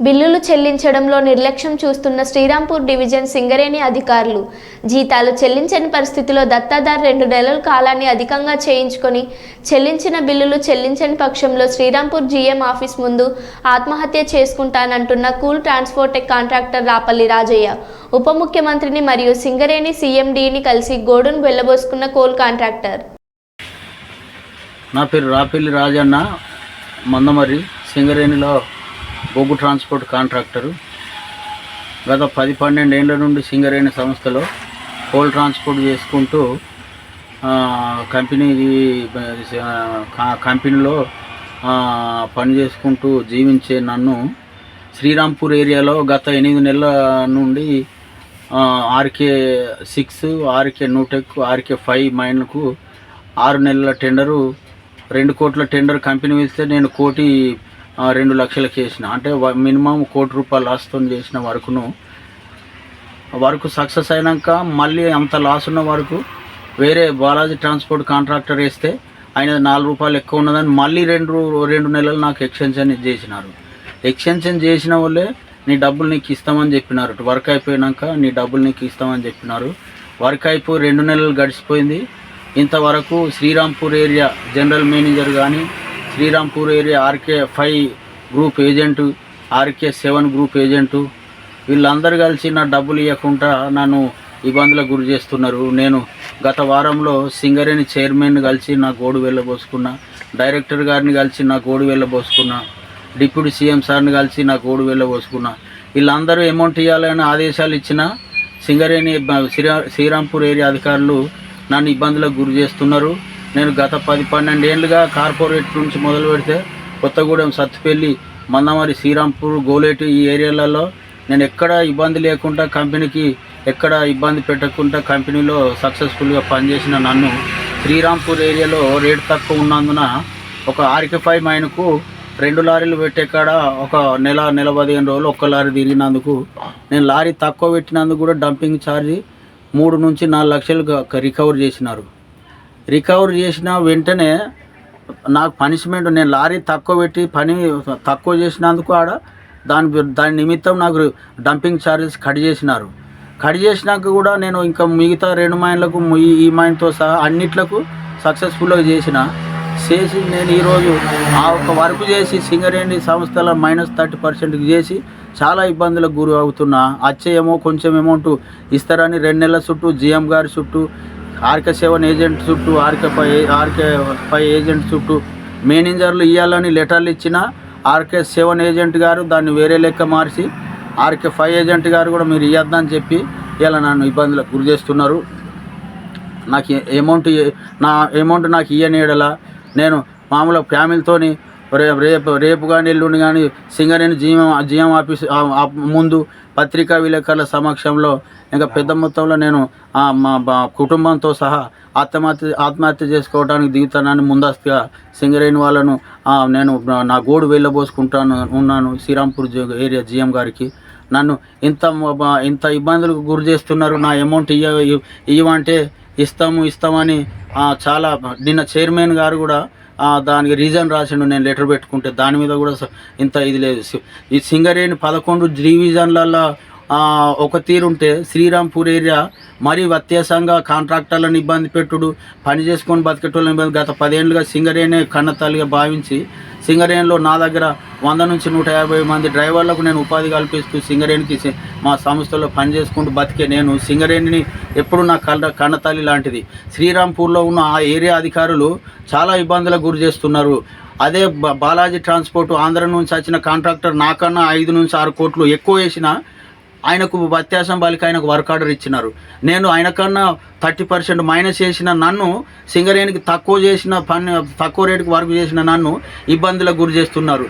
బిల్లులు చెల్లించడంలో నిర్లక్ష్యం చూస్తున్న శ్రీరాంపూర్ డివిజన్ సింగరేణి అధికారులు జీతాలు చెల్లించని పరిస్థితిలో దత్తాదారు రెండు నెలల కాలాన్ని అధికంగా చేయించుకొని చెల్లించిన బిల్లులు చెల్లించని పక్షంలో శ్రీరాంపూర్ జీఎం ఆఫీస్ ముందు ఆత్మహత్య చేసుకుంటానంటున్న కూల్ ట్రాన్స్పోర్టెక్ కాంట్రాక్టర్ రాపల్లి రాజయ్య ఉప ముఖ్యమంత్రిని మరియు సింగరేణి సీఎండీని కలిసి గోడును వెళ్ళబోసుకున్న కోల్ కాంట్రాక్టర్. నా పేరు రాపల్లి రాజన్న మందమరి సింగరేణిలో బొగ్గు ట్రాన్స్పోర్ట్ కాంట్రాక్టరు. గత పది పన్నెండు ఏళ్ళ నుండి సింగరేణి సంస్థలో కోల్ ట్రాన్స్పోర్ట్ చేసుకుంటూ కంపెనీ కంపెనీలో పని చేసుకుంటూ జీవించే నన్ను శ్రీరాంపూర్ ఏరియాలో గత ఎనిమిది నెలల నుండి RK six RK new tech RK five మైన్కు ఆరు నెలల టెండరు రెండు కోట్ల టెండర్ కంపెనీ ఇస్తే నేను కోటి రెండు లక్షలకి చేసిన అంటే మినిమం కోటి రూపాయలు లాస్తో చేసిన వరకును వర్క్ సక్సెస్ అయినాక మళ్ళీ అంత లాస్ ఉన్న వరకు వేరే బాలాజీ ట్రాన్స్పోర్ట్ కాంట్రాక్టర్ వేస్తే ఆయన నాలుగు రూపాయలు ఎక్కువ ఉన్నదని మళ్ళీ రెండు రెండు నెలలు నాకు ఎక్స్టెన్షన్ చేసినారు. ఎక్స్టెన్షన్ చేసిన వాళ్ళే నీ డబ్బులు నీకు ఇస్తామని చెప్పినారు. వర్క్ అయిపోయినాక నీ డబ్బులు నీకు ఇస్తామని చెప్పినారు. వర్క్ అయిపోయి రెండు నెలలు గడిచిపోయింది. ఇంతవరకు శ్రీరాంపూర్ ఏరియా జనరల్ మేనేజర్ కానీ Srirampur area RK five group agent RK seven group agent. వీళ్ళందరూ కలిసి నా డబ్బులు ఇవ్వకుండా నన్ను ఇబ్బందులకు గురి చేస్తున్నారు. నేను గత వారంలో సింగరేణి చైర్మన్ కలిసి నా గోడు వెళ్ళబోసుకున్నా డైరెక్టర్ గారిని కలిసి నా గోడు వెళ్ళబోసుకున్నా డిప్యూటీ సీఎం సార్ని కలిసి నా గోడు వెళ్ళబోసుకున్నా. వీళ్ళందరూ అమౌంట్ ఇవ్వాలని ఆదేశాలు ఇచ్చిన సింగరేణి శ్రీరా శ్రీరాంపూర్ ఏరియా అధికారులు నన్ను ఇబ్బందులకు గురి చేస్తున్నారు. నేను గత పది పన్నెండు ఏళ్ళుగా కార్పొరేట్ నుంచి మొదలు పెడితే కొత్తగూడెం సత్తుపల్లి మందమరి శ్రీరాంపూర్ గోలేటి ఈ ఏరియాలలో నేను ఎక్కడ ఇబ్బంది లేకుండా కంపెనీకి ఎక్కడ ఇబ్బంది పెట్టకుండా కంపెనీలో సక్సెస్ఫుల్గా పనిచేసిన నన్ను శ్రీరాంపూర్ ఏరియాలో రేట్ తక్కువ ఉన్నందున ఒక ఆర్కే ఫైవ్ మైన్కు రెండు లారీలు పెట్టే కాడ ఒక నెల నెల పదిహేను రోజులు ఒక్క లారీ తిరిగినందుకు నేను లారీ తక్కువ పెట్టినందుకు కూడా డంపింగ్ ఛార్జీ మూడు నుంచి నాలుగు లక్షలు రికవర్ చేసినారు. రికవర్ చేసిన వెంటనే నాకు పనిష్మెంట్ నేను లారీ తక్కువ పెట్టి పని తక్కువ చేసినందుకు ఆడ దాని దాని నిమిత్తం నాకు డంపింగ్ ఛార్జెస్ కట్ చేసినారు. కట్ చేసినాక కూడా నేను ఇంకా మిగతా రెండు మైన్లకు ఈ మైండ్తో మైన్తో సహా అన్నిట్లకు సక్సెస్ఫుల్గా చేసిన. చేసి నేను ఈరోజు ఆ ఒక వర్క్ చేసి సింగరేణి సంస్థల మైనస్ థర్టీ పర్సెంట్కి చేసి చాలా ఇబ్బందులకు గురి అవుతున్నా. వచ్చేయేమో కొంచెం అమౌంట్ ఇస్తారని రెండు నెలల చుట్టూ జిఎం గారి చుట్టూ ఆర్కే సెవెన్ ఏజెంట్ చుట్టూ RK five RK five agent చుట్టూ మేనేజర్లు ఇవ్వాలని లెటర్లు ఇచ్చిన ఆర్కే సెవెన్ ఏజెంట్ గారు దాన్ని వేరే లెక్క మార్చి ఆర్కే ఫైవ్ ఏజెంట్ గారు కూడా మీరు ఇవ్వద్దని చెప్పి ఇలా నన్ను ఇబ్బందులకు గురి చేస్తున్నారు. నాకు అమౌంట్ నా అమౌంట్ నాకు ఇయ్యనీయడలా నేను మామూలుగా ఫ్యామిలీతోని రేపు రేపు రేపు కానీ ఎల్లుండి కానీ సింగరేణి జీఎం జిఎం ఆఫీస్ ముందు పత్రికా విలేకరుల సమక్షంలో ఇంకా పెద్ద మొత్తంలో నేను మా కుటుంబంతో సహా ఆత్మహత్య ఆత్మహత్య చేసుకోవడానికి దిగుతానని ముందస్తుగా సింగరేణి వాళ్ళను నేను నా- గోడు వెళ్ళబోసుకుంటాను ఉన్నాను శ్రీరాంపూర్ ఏరియా జీఎం గారికి. నన్ను ఇంత ఇంత ఇబ్బందులకు గురి చేస్తున్నారు నా అమౌంట్ ఇయ్య ఇవ్వంటే ఇస్తాము ఇస్తామని చాలా నిన్న చైర్మన్ గారు కూడా దానికి రీజన్ రాసిండు నేను లెటర్ పెట్టుకుంటే. దాని మీద కూడా ఇంత ఇది లేదు. ఈ సింగరేణి పదకొండు డివిజన్లలో ఒక తీరుంటే శ్రీరాంపూర్ ఏరియా మరీ వ్యత్యాసంగా కాంట్రాక్టర్లను ఇబ్బంది పెట్టుడు పని చేసుకొని బతికేటోళ్ళని ఇబ్బంది. గత పదేళ్ళుగా సింగరేణి కన్నతల్లిగా భావించి సింగరేణిలో నా దగ్గర వంద నుంచి నూట యాభై మంది డ్రైవర్లకు నేను ఉపాధి కల్పిస్తూ సింగరేణికి మా సంస్థలో పని చేసుకుంటూ బతికే నేను సింగరేణిని ఎప్పుడు నా కళ్ళ కన్నతల్లి లాంటిది. శ్రీరాంపూర్లో ఉన్న ఆ ఏరియా అధికారులు చాలా ఇబ్బందులకు గురి చేస్తున్నారు. అదే బాలాజీ ట్రాన్స్పోర్ట్ ఆంధ్ర నుంచి వచ్చిన కాంట్రాక్టర్ నాకన్నా ఐదు నుంచి ఆరు కోట్లు ఎక్కువ వేసిన ఆయనకు వ్యత్యాసం బాలికి ఆయనకు వర్క్ ఆర్డర్ ఇచ్చినారు. నేను ఆయన కన్నా థర్టీ పర్సెంట్ మైనస్ చేసిన నన్ను సింగరేణికి తక్కువ చేసిన పని తక్కువ రేటుకి వర్క్ చేసిన నన్ను ఇబ్బందులకు గురి చేస్తున్నారు.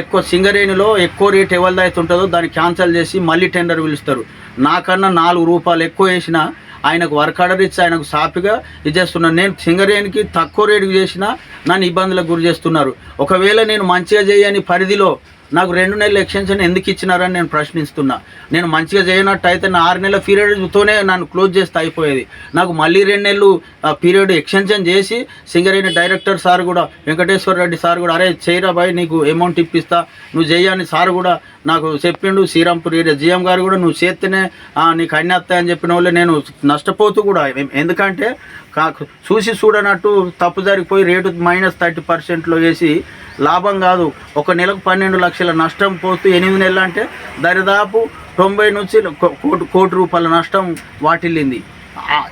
ఎక్కువ సింగరేణిలో ఎక్కువ రేట్ ఎవరిది అయితే ఉంటుందో దాన్ని క్యాన్సిల్ చేసి మళ్ళీ టెండర్ పిలుస్తారు. నాకన్నా నాలుగు రూపాయలు ఎక్కువ వేసిన ఆయనకు వర్క్ ఆర్డర్ ఇచ్చి ఆయనకు సాఫీగా ఇది చేస్తున్నాను నేను సింగరేణికి తక్కువ రేటుకి చేసిన నన్ను ఇబ్బందులకు గురి చేస్తున్నారు. ఒకవేళ నేను మంచిగా చేయని పరిధిలో నాకు రెండు నెలల ఎక్స్టెన్షన్ ఎందుకు ఇచ్చినారని నేను ప్రశ్నిస్తున్నా. నేను మంచిగా చేయనట్టు అయితే నా ఆరు నెలల పీరియడ్తోనే నన్ను క్లోజ్ చేస్తే అయిపోయేది. నాకు మళ్ళీ రెండు నెలలు పీరియడ్ ఎక్స్టెన్షన్ చేసి సింగరేణి డైరెక్టర్ సార్ కూడా వెంకటేశ్వర రెడ్డి సార్ కూడా అరే చేయరా బాయ్ నీకు అమౌంట్ ఇప్పిస్తా. నువ్వు చేయని సార్ కూడా నాకు చెప్పిండు. శ్రీరాంపూర్ ఏరియా జిఎం గారు కూడా నువ్వు చేస్తేనే నీకు అన్ని వస్తాయని చెప్పిన వాళ్ళే నేను నష్టపోతూ కూడా ఎందుకంటే కా- చూసి చూడనట్టు తప్పు జరిగిపోయి రేటు మైనస్ థర్టీ పర్సెంట్లో వేసి లాభం కాదు. ఒక నెలకు పన్నెండు లక్షల నష్టం పోతూ ఎనిమిది నెలలు అంటే దరిదాపు తొంభై నుంచి కోటి కోటి రూపాయల నష్టం వాటిల్లింది.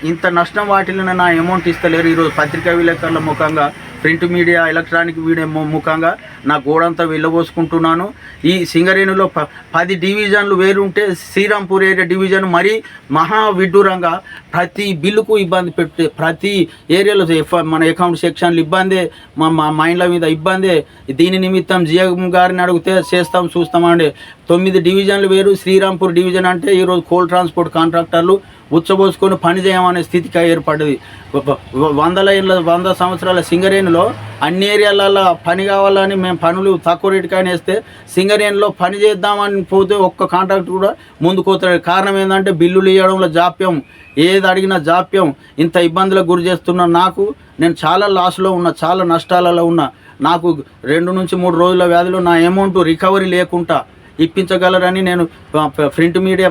ఇంత నష్టం వాటిల్లిన నా అమౌంట్ ఇస్తలేరు. ఈరోజు పత్రికా విలేకరుల ముఖంగా ప్రింట్ మీడియా ఎలక్ట్రానిక్ మీడియా ముఖంగా నా గోడంతా వెళ్ళబోసుకుంటున్నాను. ఈ సింగరేణిలో ప పది డివిజన్లు వేరుంటే శ్రీరాంపూర్ ఏరియా డివిజన్ మరీ మహా విడ్డూరంగా ప్రతి బిల్లుకు ఇబ్బంది పెట్టే ప్రతి ఏరియాలో ఎఫ్ మన అకౌంట్ సెక్షన్లు ఇబ్బందే మా మా మైండ్ల మీద ఇబ్బందే. దీని నిమిత్తం జిఎం గారిని అడిగితే చేస్తాం చూస్తామండి తొమ్మిది డివిజన్లు వేరు శ్రీరాంపూర్ డివిజన్ అంటే ఈరోజు కోల్ ట్రాన్స్పోర్ట్ కాంట్రాక్టర్లు ఉచ్చబోసుకొని పని చేయమనే స్థితికి ఏర్పడ్డది. వందల ఏళ్ళ వంద సంవత్సరాల సింగరేణిలో అన్ని ఏరియాలలో పని కావాలని మేము పనులు తక్కువ రేటుకైనా వేస్తే సింగరేణిలో పని చేద్దామని పోతే ఒక్క కాంట్రాక్ట్ కూడా ముందుకు పోతాడు కారణం ఏంటంటే బిల్లులు ఇవ్వడంలో జాప్యం. ఏది అడిగినా జాప్యం. ఇంత ఇబ్బందులకు గురి చేస్తున్న నాకు నేను చాలా లాస్లో ఉన్నా చాలా నష్టాలలో ఉన్నా. నాకు రెండు నుంచి మూడు రోజుల వ్యాధిలో నా అమౌంట్ రికవరీ లేకుండా ఇప్పించగలరని నేను ప్రింట్ మీడియా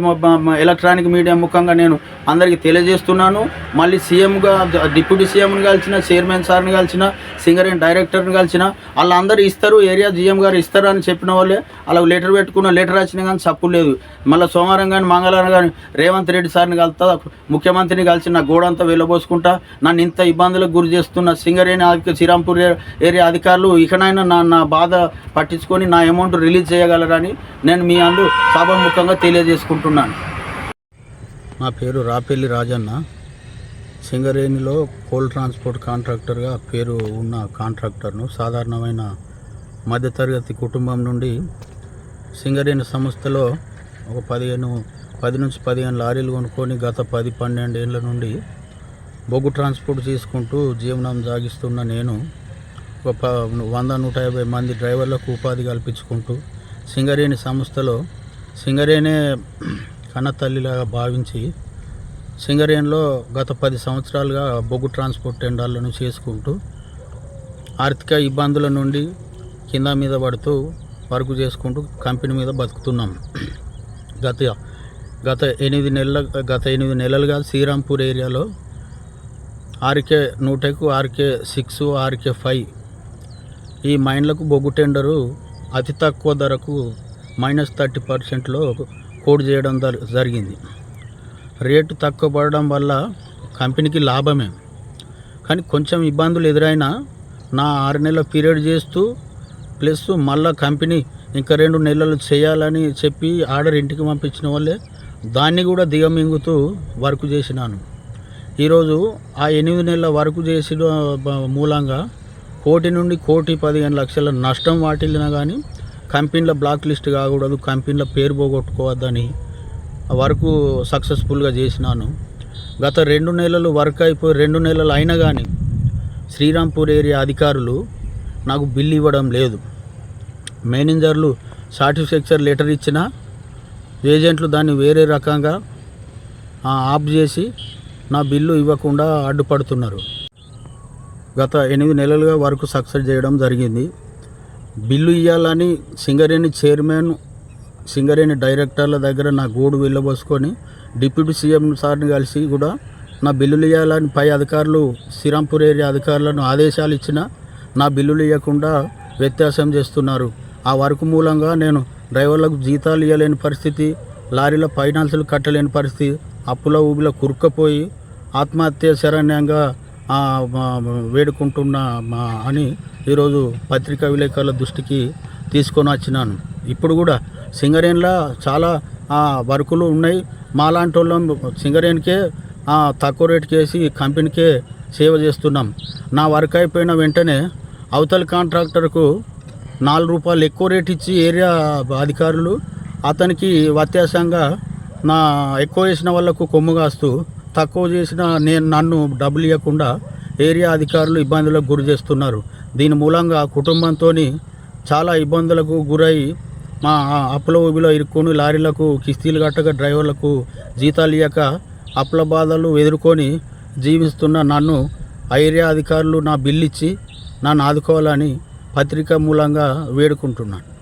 ఎలక్ట్రానిక్ మీడియా ముఖంగా నేను అందరికీ తెలియజేస్తున్నాను. మళ్ళీ సీఎంగా డిప్యూటీ సీఎంని కలిసిన చైర్మన్ సార్ని కలిసిన సింగరేణి డైరెక్టర్ని కలిసిన వాళ్ళందరూ ఇస్తారు ఏరియా జీఎం గారు ఇస్తారు అని చెప్పిన వాళ్ళే. అలా లెటర్ పెట్టుకున్న లెటర్ వచ్చినా కానీ తప్పు లేదు. మళ్ళీ సోమవారం కానీ మంగళవారం కానీ రేవంత్ రెడ్డి సార్ని కలుతా ముఖ్యమంత్రిని కలిసి నా గోడంతా వెళ్ళబోసుకుంటా. నన్ను ఇంత ఇబ్బందులకు గురి చేస్తున్న సింగరేణి శ్రీరాంపూర్ ఏరియా అధికారులు ఇకనైనా నా నా బాధ పట్టించుకొని నా అమౌంట్ రిలీజ్ చేయగలరని నేను మీ అందు సభాముఖంగా తెలియజేసుకుంటున్నాను. నా పేరు రాపెల్లి రాజన్న. సింగరేణిలో కోల్ ట్రాన్స్పోర్ట్ కాంట్రాక్టర్గా పేరు ఉన్న కాంట్రాక్టర్ను సాధారణమైన మధ్యతరగతి కుటుంబం నుండి సింగరేణి సంస్థలో ఒక పదిహేను పది నుంచి పదిహేను లారీలు కొనుక్కొని గత పది పన్నెండు ఏళ్ళ నుండి బొగ్గు ట్రాన్స్పోర్ట్ చేసుకుంటూ జీవనం సాగిస్తున్న నేను ఒక వంద నూట యాభై మంది డ్రైవర్లకు ఉపాధి కల్పించుకుంటూ సింగరేణి సంస్థలో సింగరేణే కన్నతల్లిలాగా భావించి సింగరేణిలో గత పది సంవత్సరాలుగా బొగ్గు ట్రాన్స్పోర్ట్ టెండర్లను చేసుకుంటూ ఆర్థిక ఇబ్బందుల నుండి కింద మీద పడుతూ వర్క్ చేసుకుంటూ కంపెనీ మీద బతుకుతున్నాం. గత గత ఎనిమిది నెలల గత ఎనిమిది నెలలుగా శ్రీరాంపూర్ ఏరియాలో ఆర్కే నూటెకు ఆర్కే సిక్స్ ఆర్కే ఫైవ్ ఈ మైన్లకు బొగ్గు టెండరు అతి తక్కువ ధరకు మైనస్ థర్టీ పర్సెంట్లో కోడ్ చేయడం జరిగింది. రేటు తక్కువ పడడం వల్ల కంపెనీకి లాభమే. కానీ కొంచెం ఇబ్బందులు ఎదురైనా నా ఆరు నెలల పీరియడ్ చేస్తూ ప్లస్ మళ్ళా కంపెనీ ఇంకా రెండు నెలలు చేయాలని చెప్పి ఆర్డర్ ఇంటికి పంపించిన వాళ్ళే దాన్ని కూడా దిగమింగుతూ వర్క్ చేసినాను. ఈరోజు ఆ ఎనిమిది నెలల వర్క్ చేసిన మూలంగా కోటి నుండి కోటి పదిహేను లక్షల నష్టం వాటిల్లినా కానీ కంపెనీల బ్లాక్ లిస్ట్ కాకూడదు కంపెనీల పేరు పోగొట్టుకోవద్దని ఆ వర్క్ సక్సెస్ఫుల్గా చేసినాను. గత రెండు నెలలు వర్క్ అయిపోయి రెండు నెలలు అయినా కానీ శ్రీరాంపూర్ ఏరియా అధికారులు నాకు బిల్లు ఇవ్వడం లేదు. మేనేజర్లు సాటిస్ఫాక్చర్ లెటర్ ఇచ్చినా ఏజెంట్లు దాన్ని వేరే రకంగా ఆఫ్ చేసి నా బిల్లు ఇవ్వకుండా అడ్డుపడుతున్నారు. గత ఎనిమిది నెలలుగా వరకు సక్సెస్ చేయడం జరిగింది. బిల్లు ఇవ్వాలని సింగరేణి చైర్మన్ సింగరేణి డైరెక్టర్ల దగ్గర నా గోడు వెళ్ళబోసుకొని డిప్యూటీ సీఎం సార్ని కలిసి కూడా నా బిల్లులు ఇవ్వాలని పై అధికారులు శ్రీరాంపూర్ ఏరియా అధికారులను ఆదేశాలు ఇచ్చినా నా బిల్లులు ఇవ్వకుండా వ్యత్యాసం చేస్తున్నారు. ఆ వర్క్ మూలంగా నేను డ్రైవర్లకు జీతాలు ఇవ్వలేని పరిస్థితి లారీల ఫైనాన్సులు కట్టలేని పరిస్థితి అప్పుల ఊబిలో కురుక్కపోయి ఆత్మహత్య శరణ్యంగా వేడుకుంటున్నా మా అని ఈరోజు పత్రికా విలేకరుల దృష్టికి తీసుకొని వచ్చినాను. ఇప్పుడు కూడా సింగరేణిలో చాలా వర్కులు ఉన్నాయి. మాలాంటి వాళ్ళం సింగరేణికే తక్కువ రేటుకి వేసి కంపెనీకే సేవ చేస్తున్నాం. నా వర్క్ అయిపోయిన వెంటనే అవతల కాంట్రాక్టర్కు నాలుగు రూపాయలు ఎక్కువ రేట్ ఇచ్చి ఏరియా అధికారులు అతనికి వ్యత్యాసంగా నా ఎక్కువ వేసిన వాళ్ళకు కొమ్ము కాస్తూ తక్కువ చేసిన నేను నన్ను డబ్బులు ఇవ్వకుండా ఏరియా అధికారులు ఇబ్బందులకు గురి చేస్తున్నారు. దీని మూలంగా కుటుంబంతో చాలా ఇబ్బందులకు గురై మా అప్పుల ఊబిలో ఇరుక్కొని లారీలకు కిస్తీలు కట్టక డ్రైవర్లకు జీతాలు ఇవ్వక అప్పుల బాధలు ఎదుర్కొని జీవిస్తున్న నన్ను ఐరియా అధికారులు నా బిల్లు ఇచ్చి నన్ను ఆదుకోవాలని పత్రిక మూలంగా వేడుకుంటున్నాను.